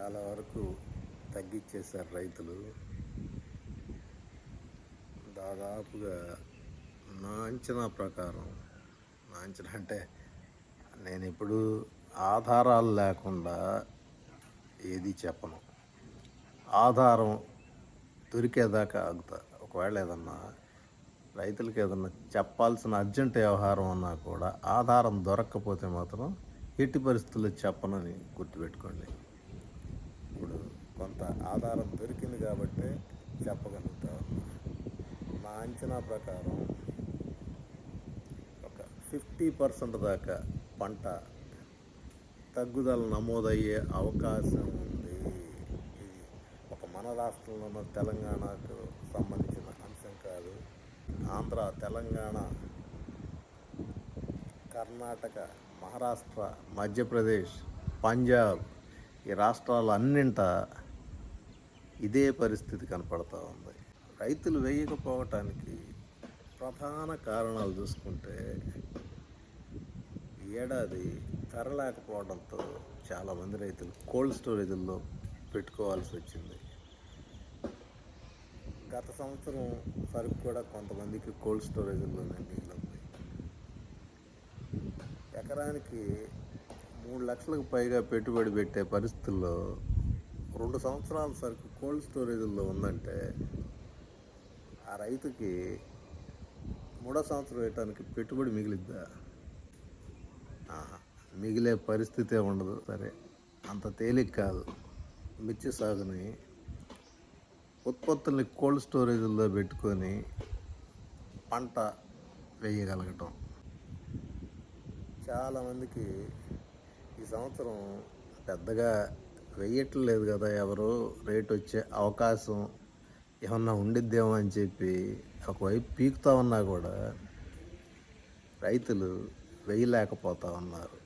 చాలా వరకు తగ్గించేశారు రైతులు. దాదాపుగా నా అంచనా ప్రకారం నా అంచనా అంటే నేను ఇప్పుడు ఆధారాలు లేకుండా ఏది చెప్పను. ఆధారం దొరికేదాకా ఆగుతా. ఒకవేళ ఏదన్నా రైతులకి ఏదన్నా చెప్పాల్సిన అర్జెంట్ వ్యవహారం అన్నా కూడా ఆధారం దొరక్కపోతే మాత్రం ఎట్టి పరిస్థితుల్లో చెప్పనని గుర్తుపెట్టుకోండి. ఇప్పుడు కొంత ఆధారం దొరికింది కాబట్టి చెప్పగలుగుతా నా అంచనా ప్రకారం ఒక ఫిఫ్టీ పర్సెంట్ దాకా పంట తగ్గుదల నమోదయ్యే అవకాశం ఉంది. ఇది ఒక మన రాష్ట్రంలోనూ తెలంగాణకు సంబంధించిన అంశం కాదు. ఆంధ్ర తెలంగాణ కర్ణాటక మహారాష్ట్ర మధ్యప్రదేశ్ పంజాబ్ ఈ రాష్ట్రాలన్నింట ఇదే పరిస్థితి కనపడతా ఉంది. రైతులు వేయకపోవటానికి ప్రధాన కారణాలు చూసుకుంటే ఏడాది తరలేకపోవడంతో చాలామంది రైతులు కోల్డ్ స్టోరేజ్ల్లో పెట్టుకోవాల్సి వచ్చింది. గత సంవత్సరం సరుకు కూడా కొంతమందికి కోల్డ్ స్టోరేజ్లోనే మిగిలింది ఎకరానికి మూడు లక్షలకు పైగా పెట్టుబడి పెట్టే పరిస్థితుల్లో రెండు సంవత్సరాల సరుకు కోల్డ్ స్టోరేజ్లో ఉందంటే ఆ రైతుకి మూడో సంవత్సరం వేయటానికి పెట్టుబడి మిగిలిద్దా? మిగిలే పరిస్థితే ఉండదు. సరే అంత తేలిక కాదు. మిర్చి సాగుని ఉత్పత్తుల్ని కోల్డ్ స్టోరేజ్లో పెట్టుకొని పంట వేయగలగటం. చాలామందికి ఈ సంవత్సరం పెద్దగా వెయ్యట్లేదు కదా ఎవరు రేట్ వచ్చే అవకాశం ఏమన్నా ఉండిద్దేమో అని చెప్పి ఒకవైపు పీకుతా ఉన్నా కూడా రైతులు వేయలేకపోతా ఉన్నారు.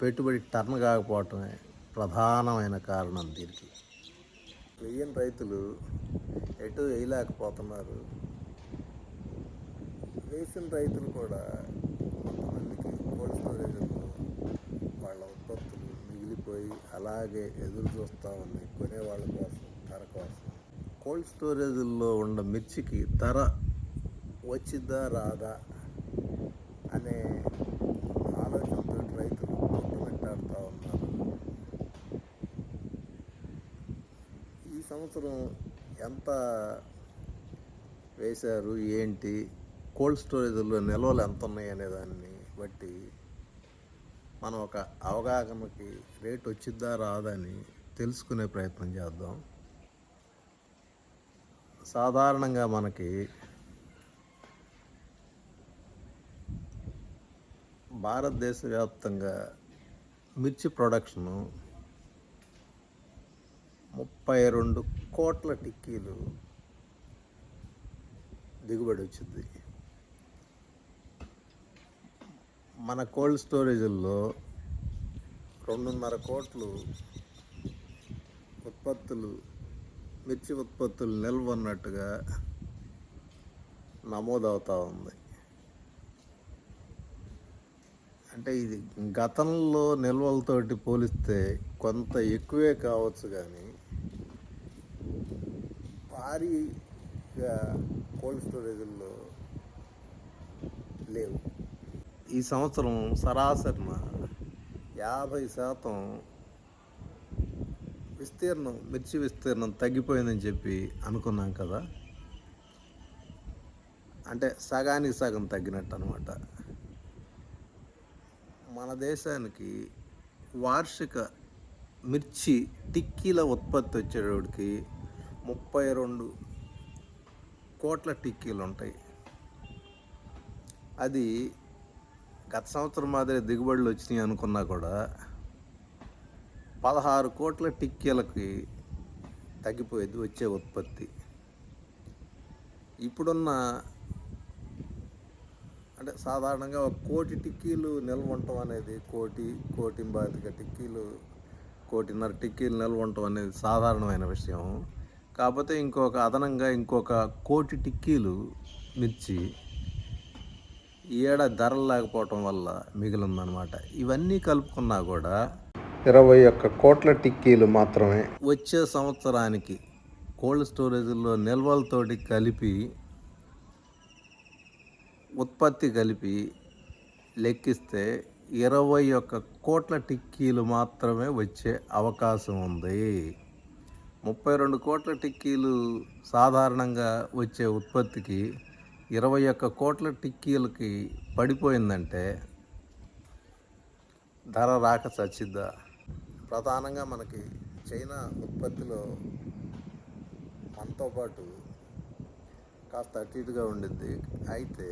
పెట్టుబడి టర్న్ కాకపోవటమే ప్రధానమైన కారణం దీనికి. వెయ్యని రైతులు ఎటు వేయలేకపోతున్నారు వేసిన రైతులు కూడా కొంతమందికి కోల్డ్ స్టోరేజ్లో వాళ్ళ ఉత్పత్తులు మిగిలిపోయి అలాగే ఎదురు చూస్తూ ఉన్నాయి కొనేవాళ్ళ కోసం ధర కోసం. కోల్డ్ స్టోరేజ్లో ఉన్న మిర్చికి ధర వచ్చిందా రాదా అనే ఆలోచనతో రైతులు కొట్టుమిట్టాడుతూ ఉన్నారు. ఈ సంవత్సరం ఎంత వేశారు ఏంటి కోల్డ్ స్టోరేజ్లో నిల్వలు ఎంత ఉన్నాయి అనే దాన్ని బట్టి మనం ఒక అవగాహనకి రేట్ వచ్చిద్దా రాదా అని తెలుసుకునే ప్రయత్నం చేద్దాం. సాధారణంగా మనకి భారతదేశ వ్యాప్తంగా మిర్చి ప్రొడక్షను ముప్పై రెండు కోట్ల టిక్కీలు దిగుబడి వచ్చింది. మన కోల్డ్ స్టోరేజ్ల్లో రెండున్నర కోట్లు ఉత్పత్తులు మిర్చి ఉత్పత్తులు నిల్వ ఉన్నట్టుగా నమోదవుతూ ఉంది. అంటే ఇది గతంలో నిల్వలతోటి పోలిస్తే కొంత ఎక్కువే కావచ్చు కానీ భారీగా కోల్డ్ స్టోరేజ్ల్లో లేవు. ఈ సంవత్సరం సరాసరిన యాభై శాతం విస్తీర్ణం మిర్చి విస్తీర్ణం తగ్గిపోయిందని చెప్పి అనుకున్నాం కదా. అంటే సగానికి సగం తగ్గినట్టు అనమాట మన దేశానికి వార్షిక మిర్చి టిక్కీల ఉత్పత్తి వచ్చేటోడికి ముప్పై రెండు కోట్ల టిక్కీలు ఉంటాయి అది గత సంవత్సరం మాదిరి దిగుబడులు వచ్చినాయి అనుకున్నా కూడా పదహారు కోట్ల టిక్కీలకి తగ్గిపోయేది వచ్చే ఉత్పత్తి. ఇప్పుడున్న అంటే సాధారణంగా ఒక కోటి టిక్కీలు నిల్వ ఉండటం అనేది కోటి కోటి బాధిక టిక్కీలు కోటిన్నర టిక్కీలు నిల్వ ఉండటం అనేది సాధారణమైన విషయం. కాకపోతే ఇంకొక అదనంగా ఇంకొక కోటి టిక్కీలు మిర్చి ఈ ఏడాది ధరలు లేకపోవటం వల్ల మిగిలిందనమాట ఇవన్నీ కలుపుకున్నా కూడా ఇరవై ఒక్క కోట్ల టిక్కీలు మాత్రమే. వచ్చే సంవత్సరానికి కోల్డ్ స్టోరేజ్లో నిల్వలతోటి కలిపి ఉత్పత్తి కలిపి లెక్కిస్తే ఇరవై ఒక్క కోట్ల టిక్కీలు మాత్రమే వచ్చే అవకాశం ఉంది. ముప్పై రెండు కోట్ల టిక్కీలు సాధారణంగా వచ్చే ఉత్పత్తికి ఇరవై ఒక్క కోట్ల టిక్కీలకి పడిపోయిందంటే ధర రాక చచ్చిద్దా ప్రధానంగా మనకి చైనా ఉత్పత్తిలో మనతో పాటు కాస్త అటు ఇటుగా ఉండిద్ది. అయితే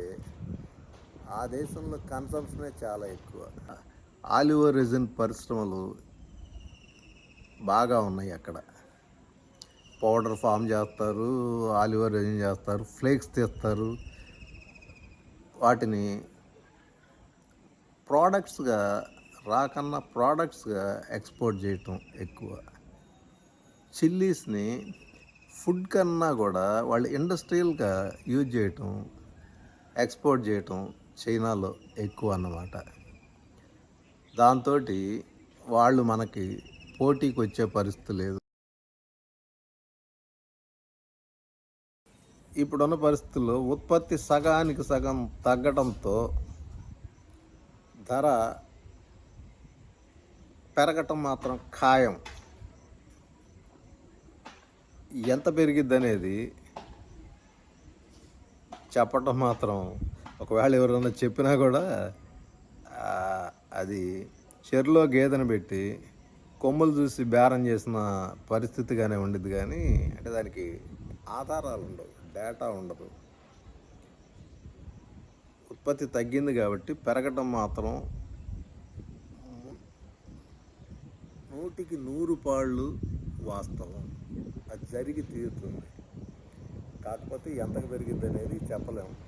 ఆ దేశంలో కన్సంప్షనే చాలా ఎక్కువ. ఆలివ్ రెజిన్ పరిశ్రమలు బాగా ఉన్నాయి అక్కడ. పౌడర్ ఫామ్ చేస్తారు ఆలివ్ రెజిన్ చేస్తారు ఫ్లేక్స్ తీస్తారు. వాటిని ప్రోడక్ట్స్గా రాకన్నా ప్రోడక్ట్స్గా ఎక్స్పోర్ట్ చేయటం ఎక్కువ. చిల్లీస్ని ఫుడ్ కన్నా కూడా వాళ్ళు ఇండస్ట్రియల్గా యూజ్ చేయటం ఎక్స్పోర్ట్ చేయటం చైనాలో ఎక్కువ అన్నమాట. దాంతో వాళ్ళు మనకి పోటీకి వచ్చే పరిస్థితి లేదు. ఇప్పుడున్న పరిస్థితుల్లో ఉత్పత్తి సగానికి సగం తగ్గడంతో ధర పెరగటం మాత్రం ఖాయం. ఎంత పెరిగిద్ది అనేది చెప్పటం మాత్రం ఒకవేళ ఎవరైనా చెప్పినా కూడా అది చెరులో గేదెను పెట్టి కొమ్ములు చూసి బేరం చేసిన పరిస్థితిగానే ఉండిద్ది కానీ అంటే దానికి ఆధారాలు ఉండవు డేటా ఉండదు. ఉత్పత్తి తగ్గింది కాబట్టి పెరగటం మాత్రం నూటికి నూరు పాళ్ళు వాస్తవం. అది జరిగి తీరుతుంది. కాకపోతే ఎంతకు పెరిగింది అనేది చెప్పలేము.